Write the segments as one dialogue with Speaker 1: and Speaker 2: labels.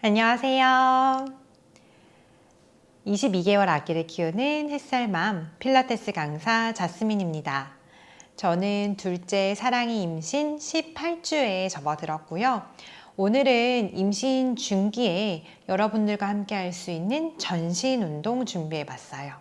Speaker 1: 안녕하세요. 22개월 아기를 키우는 햇살맘 필라테스 강사 자스민입니다. 저는 둘째 사랑이 임신 18주에 접어들었고요. 오늘은 임신 중기에 여러분들과 함께 할 수 있는 전신 운동 준비해 봤어요.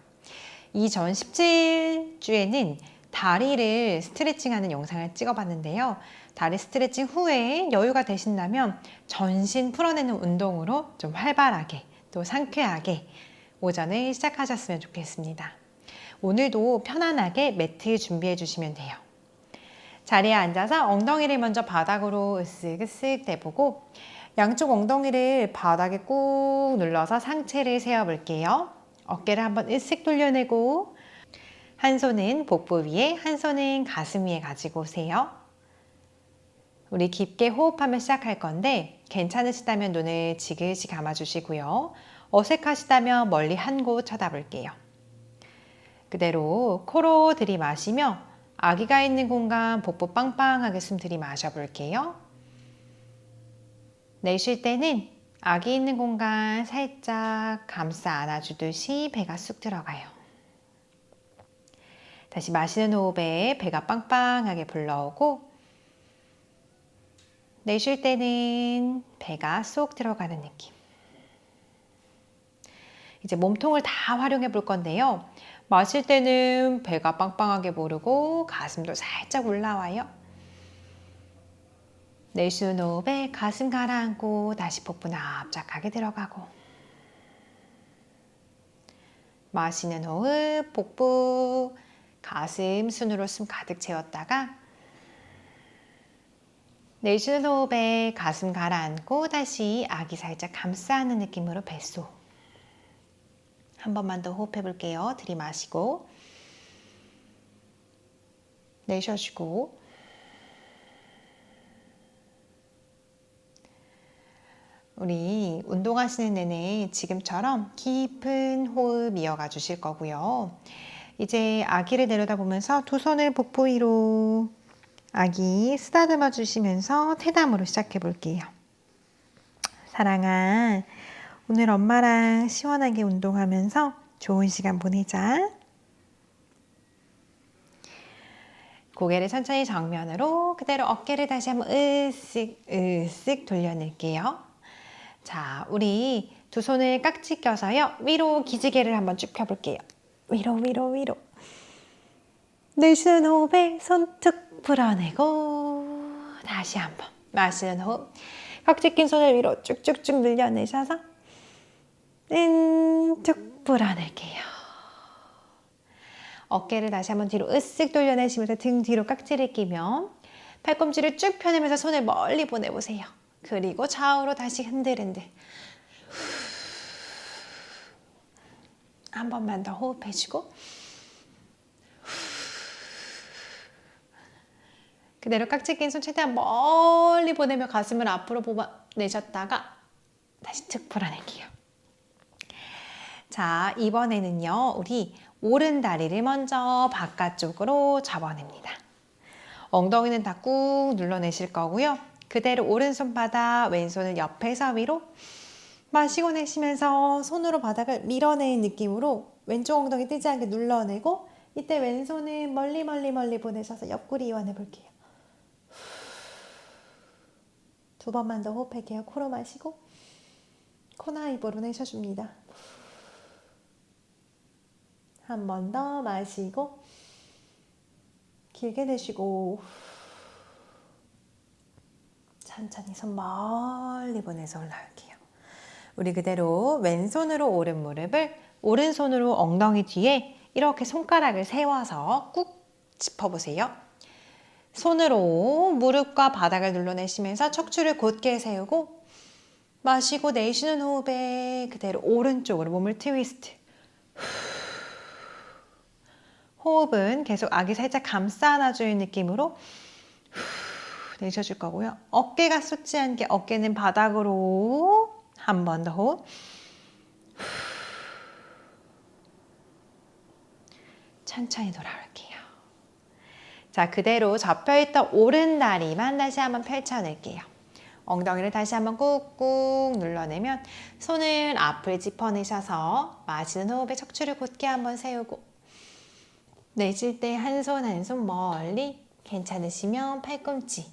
Speaker 1: 이전 17주에는 다리를 스트레칭하는 영상을 찍어 봤는데요. 다리 스트레칭 후에 여유가 되신다면 전신 풀어내는 운동으로 좀 활발하게 또 상쾌하게 오전을 시작하셨으면 좋겠습니다. 오늘도 편안하게 매트 준비해 주시면 돼요. 자리에 앉아서 엉덩이를 먼저 바닥으로 으쓱으쓱 대보고 양쪽 엉덩이를 바닥에 꾹 눌러서 상체를 세워 볼게요. 어깨를 한번 으쓱 돌려내고 한 손은 복부 위에 한 손은 가슴 위에 가지고 오세요. 우리 깊게 호흡하며 시작할 건데 괜찮으시다면 눈을 지그시 감아주시고요. 어색하시다면 멀리 한 곳 쳐다볼게요. 그대로 코로 들이마시며 아기가 있는 공간 복부 빵빵하게 숨 들이마셔 볼게요. 내쉴 때는 아기 있는 공간 살짝 감싸 안아주듯이 배가 쑥 들어가요. 다시 마시는 호흡에 배가 빵빵하게 불러오고 내쉴 때는 배가 쏙 들어가는 느낌. 이제 몸통을 다 활용해 볼 건데요. 마실 때는 배가 빵빵하게 부르고 가슴도 살짝 올라와요. 내쉬는 호흡에 가슴 가라앉고 다시 복부 납작하게 들어가고 마시는 호흡 복부 가슴 순으로 숨 가득 채웠다가 내쉬는 호흡에 가슴 가라앉고 다시 아기 살짝 감싸 안는 느낌으로 뱃속 한 번만 더 호흡해 볼게요. 들이마시고 내쉬어주고 우리 운동하시는 내내 지금처럼 깊은 호흡 이어가 주실 거고요. 이제 아기를 내려다보면서 두 손을 복부 위로 아기 쓰다듬어 주시면서 태담으로 시작해 볼게요. 사랑아, 오늘 엄마랑 시원하게 운동하면서 좋은 시간 보내자. 고개를 천천히 정면으로 그대로 어깨를 다시 한번 으쓱 으쓱 돌려낼게요. 자, 우리 두 손을 깍지 껴서요. 위로 기지개를 한번 쭉 펴볼게요. 위로 위로 위로. 내쉬는 호흡에 손툭 풀어내고 다시 한번 마시는 호흡. 깍지 낀 손을 위로 쭉쭉쭉 늘려내셔서 쭉 불어낼게요. 어깨를 다시 한번 뒤로 으쓱 돌려내시면서 등 뒤로 깍지를 끼며 팔꿈치를 쭉 펴내면서 손을 멀리 보내보세요. 그리고 좌우로 다시 흔들흔들. 한 번만 더 호흡해주고 그대로 깍지 낀 손 최대한 멀리 보내며 가슴을 앞으로 뽑아내셨다가 다시 툭 풀어낼게요. 자, 이번에는요, 우리 오른 다리를 먼저 바깥쪽으로 접어냅니다. 엉덩이는 다 꾹 눌러내실 거고요. 그대로 오른손 바닥, 왼손을 옆에서 위로 마시고 내쉬면서 손으로 바닥을 밀어내는 느낌으로 왼쪽 엉덩이 뜨지 않게 눌러내고 이때 왼손은 멀리 멀리 멀리 보내셔서 옆구리 이완해 볼게요. 두 번만 더 호흡할게요. 코로 마시고 코나 입으로 내셔줍니다. 한 번 더 마시고 길게 내쉬고 천천히 손 멀리 보내서 올라올게요. 우리 그대로 왼손으로 오른 무릎을 오른손으로 엉덩이 뒤에 이렇게 손가락을 세워서 꾹 짚어보세요. 손으로 무릎과 바닥을 눌러내시면서 척추를 곧게 세우고 마시고 내쉬는 호흡에 그대로 오른쪽으로 몸을 트위스트. 호흡은 계속 아기 살짝 감싸 안아주는 느낌으로 내쉬어줄 거고요. 어깨가 솟지 않게 어깨는 바닥으로 한 번 더 호흡. 천천히 돌아올게요. 자, 그대로 접혀있던 오른 다리만 다시 한번 펼쳐낼게요. 엉덩이를 다시 한번 꾹꾹 눌러내면 손을 앞을 짚어내셔서 마시는 호흡에 척추를 곧게 한번 세우고 내쉴 때 한 손 한 손 멀리 괜찮으시면 팔꿈치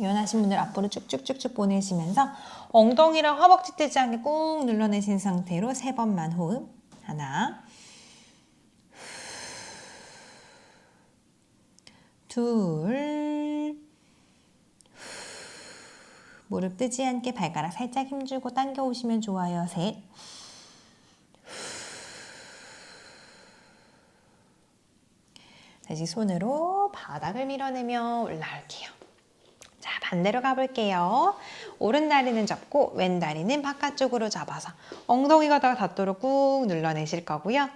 Speaker 1: 유연하신 분들 앞으로 쭉쭉쭉쭉 보내시면서 엉덩이랑 허벅지 뜨지 않게 꾹 눌러내신 상태로 세 번만 호흡 하나 둘 무릎 뜨지 않게 발가락 살짝 힘주고 당겨 오시면 좋아요 셋 다시 손으로 바닥을 밀어내며 올라올게요. 자, 반대로 가볼게요. 오른 다리는 접고 왼 다리는 바깥쪽으로 잡아서 엉덩이가 다 닿도록 꾹 눌러내실 거고요.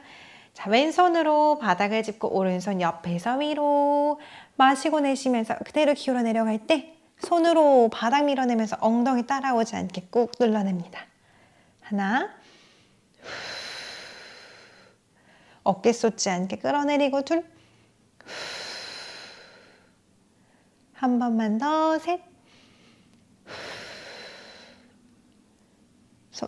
Speaker 1: 자, 왼손으로 바닥을 짚고 오른손 옆에서 위로 마시고 내쉬면서 그대로 기울어 내려갈 때 손으로 바닥 밀어내면서 엉덩이 따라오지 않게 꾹 눌러냅니다. 하나, 어깨 쏟지 않게 끌어내리고 둘, 한 번만 더, 셋.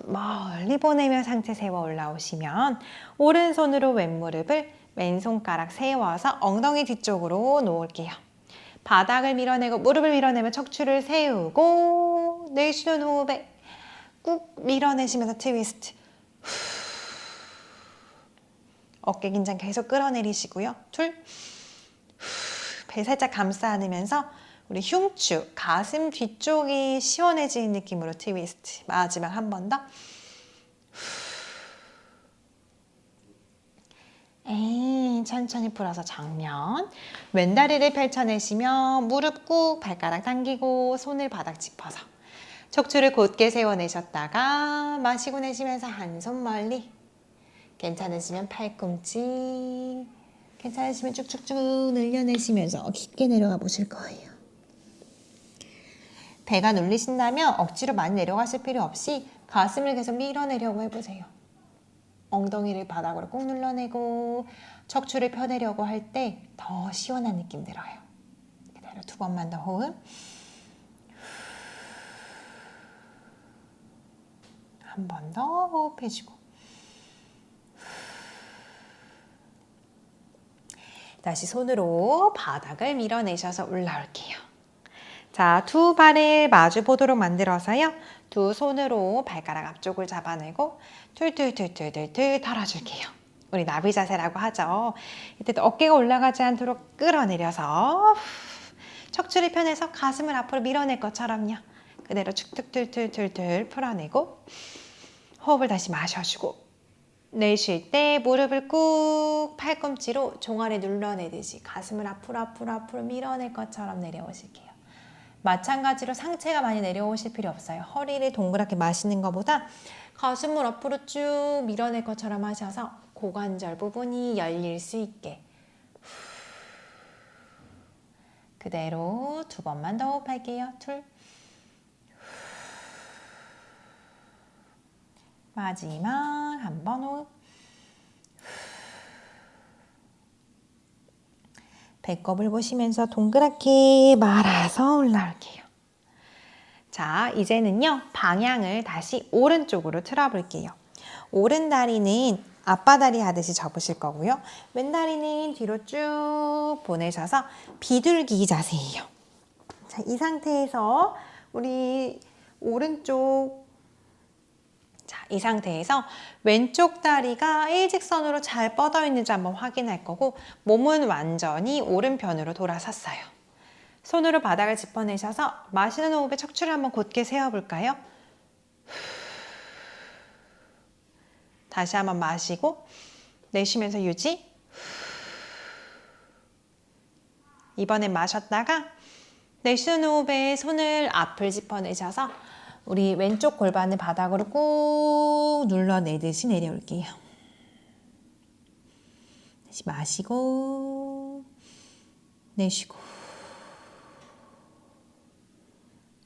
Speaker 1: 멀리 보내며 상체 세워 올라오시면 오른손으로 왼무릎을 왼손가락 세워서 엉덩이 뒤쪽으로 놓을게요. 바닥을 밀어내고 무릎을 밀어내며 척추를 세우고 내쉬는 호흡에 꾹 밀어내시면서 트위스트. 어깨 긴장 계속 끌어내리시고요. 둘. 배 살짝 감싸 안으면서 우리 흉추, 가슴 뒤쪽이 시원해지는 느낌으로 트위스트. 마지막 한 번 더. 에이, 천천히 풀어서 정면. 왼다리를 펼쳐내시며 무릎 꾹 발가락 당기고 손을 바닥 짚어서 척추를 곧게 세워내셨다가 마시고 내쉬면서 한 손 멀리. 괜찮으시면 팔꿈치. 괜찮으시면 쭉쭉쭉 늘려내시면서 깊게 내려가 보실 거예요. 배가 눌리신다면 억지로 많이 내려가실 필요 없이 가슴을 계속 밀어내려고 해보세요. 엉덩이를 바닥으로 꾹 눌러내고 척추를 펴내려고 할 때 더 시원한 느낌 들어요. 그대로 두 번만 더 호흡. 한 번 더 호흡해주고. 다시 손으로 바닥을 밀어내셔서 올라올게요. 자, 두 발을 마주 보도록 만들어서요. 두 손으로 발가락 앞쪽을 잡아내고 툴툴툴툴툴툴 털어줄게요. 우리 나비 자세라고 하죠. 이때도 어깨가 올라가지 않도록 끌어내려서 척추를 펴내서 가슴을 앞으로 밀어낼 것처럼요. 그대로 축툭툴툴툴툴 풀어내고 호흡을 다시 마셔주고 내쉴 때 무릎을 꾹 팔꿈치로 종아리 눌러내듯이 가슴을 앞으로 앞으로 앞으로 밀어낼 것처럼 내려오실게요. 마찬가지로 상체가 많이 내려오실 필요 없어요. 허리를 동그랗게 마시는 것보다 가슴을 앞으로 쭉 밀어낼 것처럼 하셔서 고관절 부분이 열릴 수 있게 그대로 두 번만 더 호흡할게요. 둘 마지막 한 번 호흡 배꼽을 보시면서 동그랗게 말아서 올라올게요. 자, 이제는요, 방향을 다시 오른쪽으로 틀어볼게요. 오른 다리는 앞바다리 하듯이 접으실 거고요. 왼 다리는 뒤로 쭉 보내셔서 비둘기 자세예요. 자, 이 상태에서 우리 오른쪽 자, 이 상태에서 왼쪽 다리가 일직선으로 잘 뻗어 있는지 한번 확인할 거고 몸은 완전히 오른편으로 돌아섰어요. 손으로 바닥을 짚어내셔서 마시는 호흡에 척추를 한번 곧게 세워볼까요? 다시 한번 마시고 내쉬면서 유지 이번엔 마셨다가 내쉬는 호흡에 손을 앞을 짚어내셔서 우리 왼쪽 골반을 바닥으로 꾹 눌러내듯이 내려올게요. 다시 마시고 내쉬고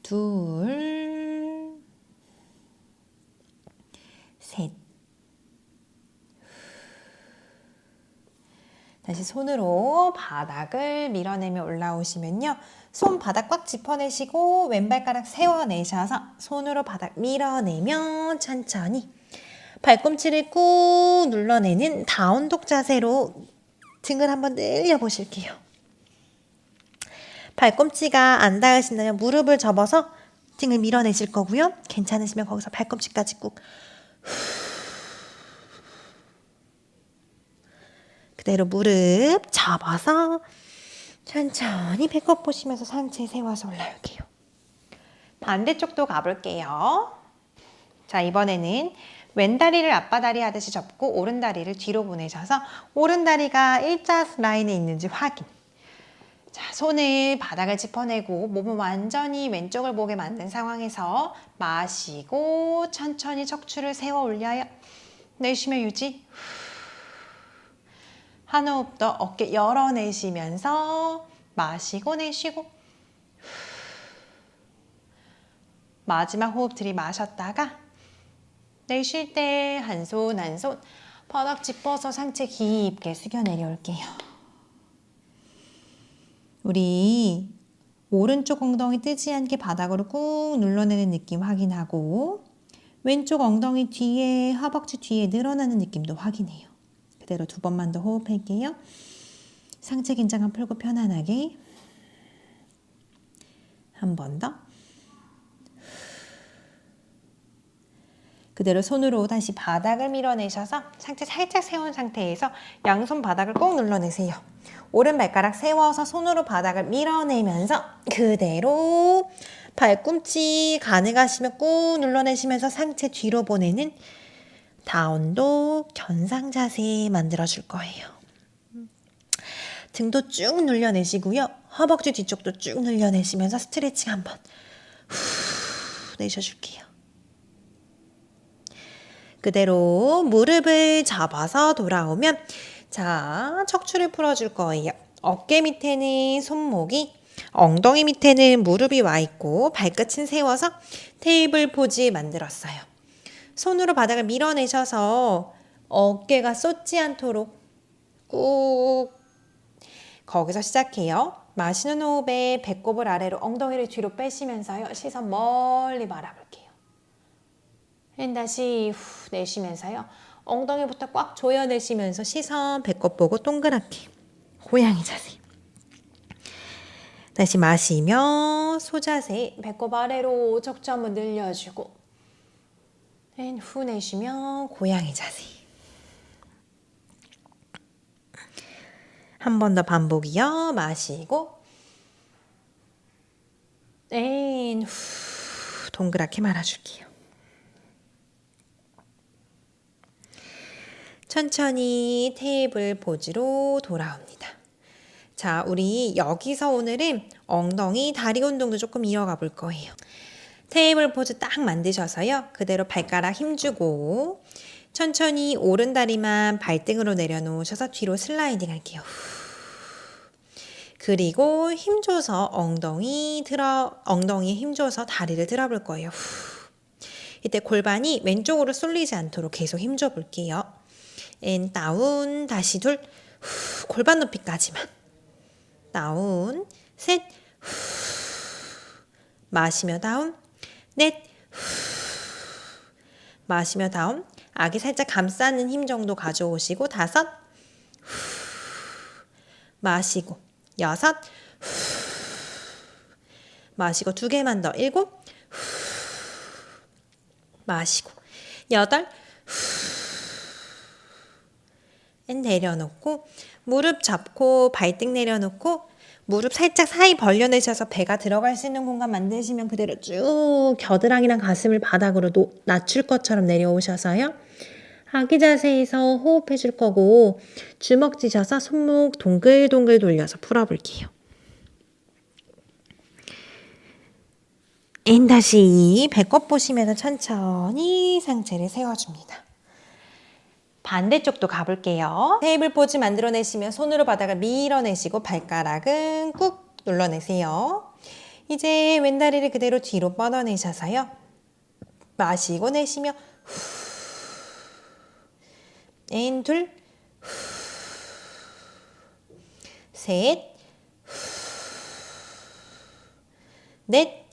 Speaker 1: 둘, 셋. 다시 손으로 바닥을 밀어내며 올라오시면요. 손 바닥 꽉 짚어내시고 왼발가락 세워내셔서 손으로 바닥 밀어내며 천천히 발꿈치를 꾹 눌러내는 다운독 자세로 등을 한번 늘려보실게요. 발꿈치가 안 닿으신다면 무릎을 접어서 등을 밀어내실 거고요. 괜찮으시면 거기서 발꿈치까지 꾹 그대로 무릎 접어서 천천히 배꼽 보시면서 상체 세워서 올라올게요. 반대쪽도 가볼게요. 자, 이번에는 왼다리를 앞바다리 하듯이 접고 오른다리를 뒤로 보내셔서 오른다리가 일자 라인에 있는지 확인. 자, 손을 바닥을 짚어내고 몸을 완전히 왼쪽을 보게 만든 상황에서 마시고 천천히 척추를 세워 올려요. 내쉬며 유지. 한 호흡 더 어깨 열어내시면서 마시고 내쉬고 마지막 호흡 들이마셨다가 내쉴 때 한 손 한 손 바닥 짚어서 상체 깊게 숙여 내려올게요. 우리 오른쪽 엉덩이 뜨지 않게 바닥으로 꾹 눌러내는 느낌 확인하고 왼쪽 엉덩이 뒤에 허벅지 뒤에 늘어나는 느낌도 확인해요. 그대로 두 번만 더 호흡할게요. 상체 긴장감 풀고 편안하게 한 번 더. 그대로 손으로 다시 바닥을 밀어내셔서 상체 살짝 세운 상태에서 양손 바닥을 꼭 눌러내세요. 오른발가락 세워서 손으로 바닥을 밀어내면서 그대로 발꿈치 가능하시면 꾹 눌러내시면서 상체 뒤로 보내는 다운도 견상 자세 만들어 줄 거예요. 등도 쭉 늘려내시고요. 허벅지 뒤쪽도 쭉 늘려내시면서 스트레칭 한번 후 내셔줄게요. 그대로 무릎을 잡아서 돌아오면 자 척추를 풀어줄 거예요. 어깨 밑에는 손목이 엉덩이 밑에는 무릎이 와 있고 발끝은 세워서 테이블 포즈 만들었어요. 손으로 바닥을 밀어내셔서 어깨가 쏟지 않도록 꾹 거기서 시작해요. 마시는 호흡에 배꼽을 아래로 엉덩이를 뒤로 빼시면서요. 시선 멀리 바라볼게요. 다시 후 내쉬면서요. 엉덩이부터 꽉 조여내시면서 시선 배꼽 보고 동그랗게 고양이 자세. 다시 마시며 소자세 배꼽 아래로 척추 한번 늘려주고 후 내쉬며 고양이 자세. 한 번 더 반복이요. 마시고 후 동그랗게 말아줄게요. 천천히 테이블 포즈로 돌아옵니다. 자, 우리 여기서 오늘은 엉덩이, 다리 운동도 조금 이어가 볼 거예요. 테이블 포즈 딱 만드셔서요. 그대로 발가락 힘주고 천천히 오른 다리만 발등으로 내려놓으셔서 뒤로 슬라이딩 할게요. 그리고 힘줘서 엉덩이 들어 엉덩이에 힘줘서 다리를 들어볼 거예요. 이때 골반이 왼쪽으로 쏠리지 않도록 계속 힘줘 볼게요. 앤 다운 다시 둘 후, 골반 높이까지만 다운 셋 후, 마시며 다운 넷 후, 마시며 다운 아기 살짝 감싸는 힘 정도 가져오시고 다섯 마시고 여섯 마시고 두 개만 더 일곱 마시고 여덟 내려놓고 무릎 잡고 발등 내려놓고 무릎 살짝 사이 벌려내셔서 배가 들어갈 수 있는 공간 만드시면 그대로 쭉 겨드랑이랑 가슴을 바닥으로 노, 낮출 것처럼 내려오셔서요. 아기 자세에서 호흡해 줄 거고 주먹 쥐셔서 손목 동글동글 돌려서 풀어볼게요. 앤 다시 배꼽 보시면서 천천히 상체를 세워줍니다. 반대쪽도 가볼게요. 테이블 포즈 만들어내시면 손으로 바닥을 밀어내시고 발가락은 꾹 눌러내세요. 이제 왼다리를 그대로 뒤로 뻗어내셔서요. 마시고 내쉬며 앤 둘, 셋, 넷,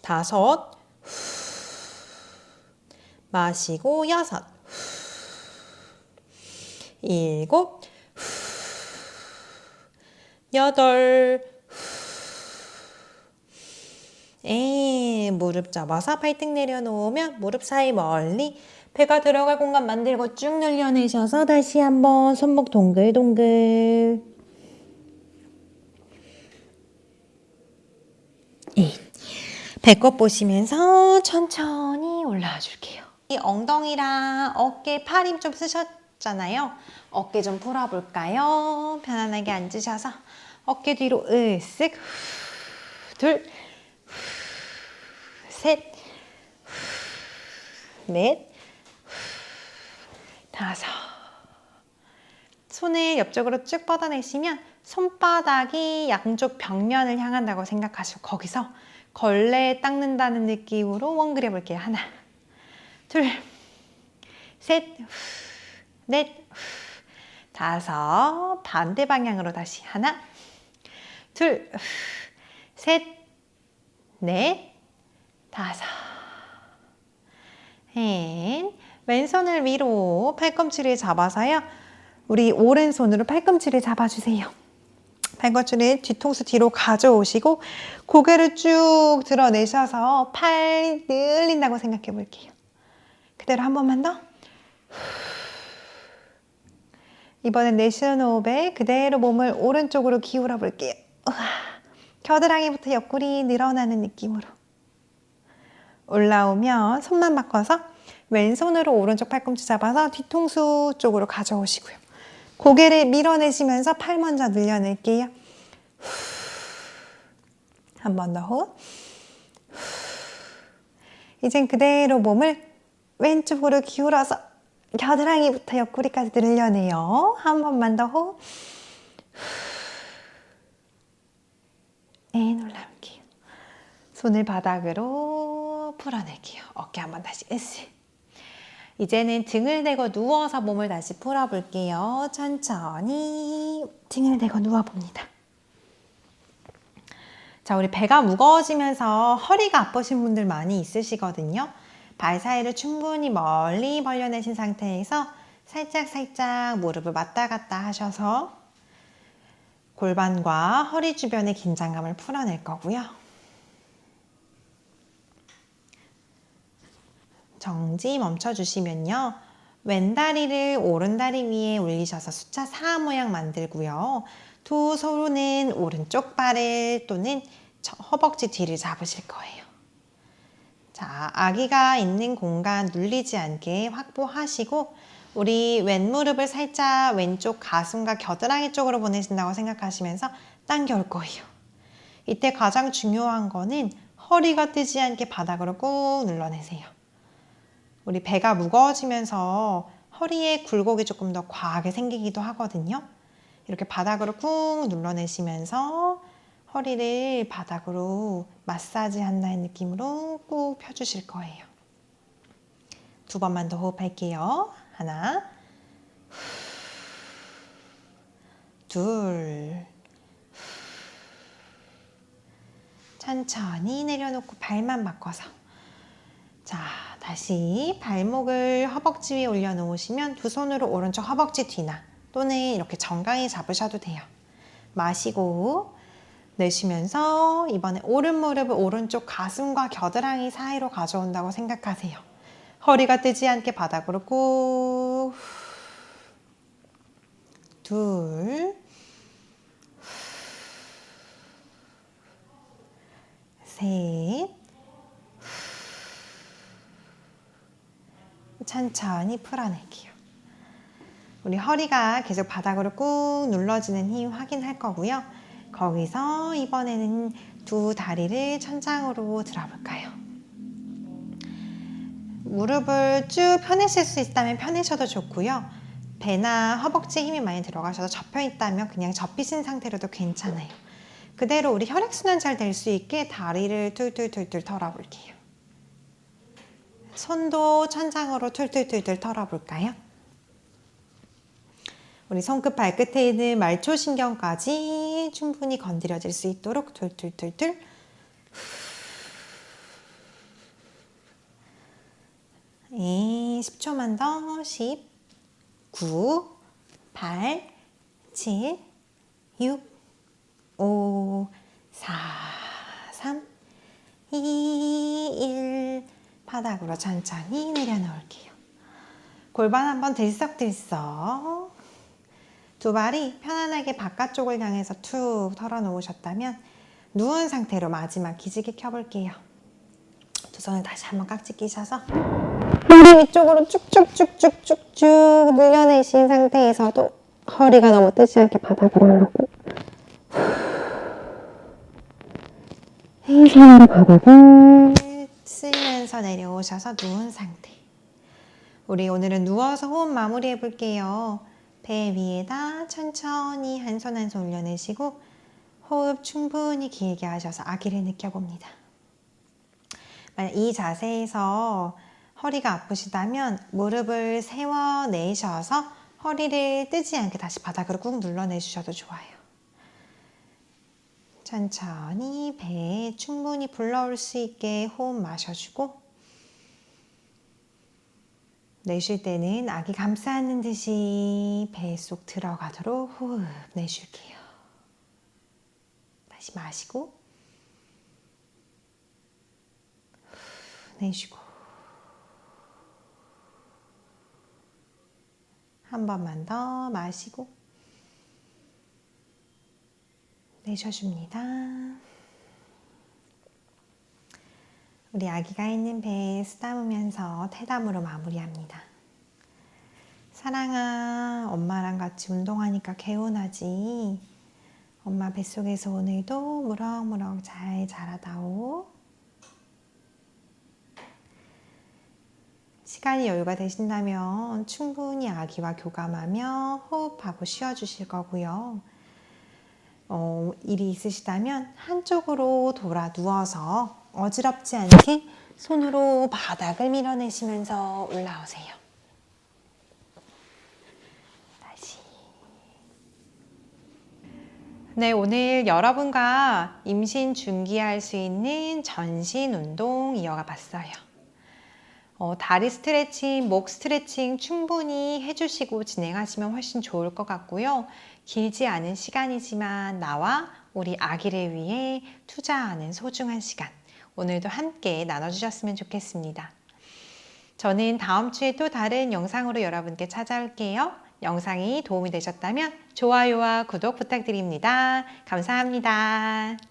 Speaker 1: 다섯, 마시고 여섯, 일곱, 여덟, 에 무릎 접어서 발등 내려놓으면 무릎 사이 멀리 배가 들어갈 공간 만들고 쭉 늘려내셔서 다시 한번 손목 동글동글. 이. 배꼽 보시면서 천천히 올라와 줄게요. 이 엉덩이랑 어깨 팔 힘 좀 쓰셨잖아요. 어깨 좀 풀어볼까요? 편안하게 앉으셔서 어깨 뒤로 으쓱 둘 셋, 넷, 다섯. 손을 옆쪽으로 쭉 뻗어내시면 손바닥이 양쪽 벽면을 향한다고 생각하시고 거기서 걸레 닦는다는 느낌으로 원 그려 볼게요. 하나, 둘, 셋, 넷, 다섯. 반대 방향으로 다시 하나, 둘, 셋, 넷, 다섯. 앤 왼손을 위로 팔꿈치를 잡아서요. 우리 오른손으로 팔꿈치를 잡아주세요. 팔꿈치를 뒤통수 뒤로 가져오시고 고개를 쭉 드러내셔서 팔 늘린다고 생각해 볼게요. 그대로 한 번만 더. 이번엔 내쉬는 호흡에 그대로 몸을 오른쪽으로 기울여 볼게요. 우와. 겨드랑이부터 옆구리 늘어나는 느낌으로. 올라오면 손만 바꿔서 왼손으로 오른쪽 팔꿈치 잡아서 뒤통수 쪽으로 가져오시고요. 고개를 밀어내시면서 팔 먼저 늘려낼게요. 한 번 더 호흡. 이젠 그대로 몸을 왼쪽으로 기울어서 겨드랑이부터 옆구리까지 늘려내요. 한 번만 더 호흡. 앤 올라올게요. 손을 바닥으로 풀어낼게요. 어깨 한번 다시 으스. 이제는 등을 대고 누워서 몸을 다시 풀어볼게요. 천천히 등을 대고 누워봅니다. 자, 우리 배가 무거워지면서 허리가 아프신 분들 많이 있으시거든요. 발 사이를 충분히 멀리 벌려내신 상태에서 살짝 살짝 무릎을 왔다 갔다 하셔서 골반과 허리 주변의 긴장감을 풀어낼 거고요. 정지 멈춰주시면요. 왼다리를 오른다리 위에 올리셔서 숫자 4 모양 만들고요. 두 손은 오른쪽 발을 또는 허벅지 뒤를 잡으실 거예요. 자, 아기가 있는 공간 눌리지 않게 확보하시고 우리 왼무릎을 살짝 왼쪽 가슴과 겨드랑이 쪽으로 보내신다고 생각하시면서 당겨올 거예요. 이때 가장 중요한 거는 허리가 뜨지 않게 바닥으로 꾹 눌러내세요. 우리 배가 무거워지면서 허리에 굴곡이 조금 더 과하게 생기기도 하거든요. 이렇게 바닥으로 꾹 눌러내시면서 허리를 바닥으로 마사지 한다는 느낌으로 꾹 펴주실 거예요. 두 번만 더 호흡할게요. 하나, 둘, 천천히 내려놓고 발만 바꿔서 자, 다시 발목을 허벅지 위에 올려놓으시면 두 손으로 오른쪽 허벅지 뒤나 또는 이렇게 정강이 잡으셔도 돼요. 마시고 내쉬면서 이번에 오른 무릎을 오른쪽 가슴과 겨드랑이 사이로 가져온다고 생각하세요. 허리가 뜨지 않게 바닥으로 꾹 둘, 셋, 천천히 풀어낼게요. 우리 허리가 계속 바닥으로 꾹 눌러지는 힘 확인할 거고요. 거기서 이번에는 두 다리를 천장으로 들어볼까요? 무릎을 쭉 펴내실 수 있다면 펴내셔도 좋고요. 배나 허벅지에 힘이 많이 들어가셔서 접혀 있다면 그냥 접히신 상태로도 괜찮아요. 그대로 우리 혈액순환 잘 될 수 있게 다리를 툴툴툴툴 털어볼게요. 손도 천장으로 툴툴툴툴 털어볼까요? 우리 손끝 발끝에 있는 말초신경까지 충분히 건드려질 수 있도록 툴툴툴툴 이 10초만 더. 10, 9, 8, 7, 6, 5, 4, 3, 2, 1 바닥으로 천천히 내려놓을게요. 골반 한번 들썩들썩 두 발이 편안하게 바깥쪽을 향해서 툭 털어놓으셨다면 누운 상태로 마지막 기지개 켜볼게요. 두 손을 다시 한번 깍지 끼셔서 머리 위쪽으로 쭉쭉쭉쭉쭉쭉 늘려내신 상태에서도 허리가 너무 뜨지 않게 바닥으로 하고 손으로 바닥을 쓸면서 내려오셔서 누운 상태 우리 오늘은 누워서 호흡 마무리 해 볼게요. 배 위에다 천천히 한 손 한 손 올려내시고 호흡 충분히 길게 하셔서 아기를 느껴봅니다. 만약 이 자세에서 허리가 아프시다면 무릎을 세워 내셔서 허리를 뜨지 않게 다시 바닥으로 꾹 눌러내 주셔도 좋아요. 천천히 배에 충분히 불러올 수 있게 호흡 마셔주고 내쉴 때는 아기 감싸 안는 듯이 배 속 들어가도록 호흡 내쉴게요. 다시 마시고 내쉬고 한 번만 더 마시고 내쉬어줍니다. 우리 아기가 있는 배에 쓰다으면서 태담으로 마무리합니다. 사랑아, 엄마랑 같이 운동하니까 개운하지. 엄마 뱃속에서 오늘도 무럭무럭 잘 자라다오. 시간이 여유가 되신다면 충분히 아기와 교감하며 호흡하고 쉬어주실 거고요. 어, 일이 있으시다면 한쪽으로 돌아 누워서 어지럽지 않게 손으로 바닥을 밀어내시면서 올라오세요. 다시. 네, 오늘 여러분과 임신 중기할 수 있는 전신 운동 이어가 봤어요. 어, 다리 스트레칭, 목 스트레칭 충분히 해주시고 진행하시면 훨씬 좋을 것 같고요. 길지 않은 시간이지만 나와 우리 아기를 위해 투자하는 소중한 시간. 오늘도 함께 나눠주셨으면 좋겠습니다. 저는 다음 주에 또 다른 영상으로 여러분께 찾아올게요. 영상이 도움이 되셨다면 좋아요와 구독 부탁드립니다. 감사합니다.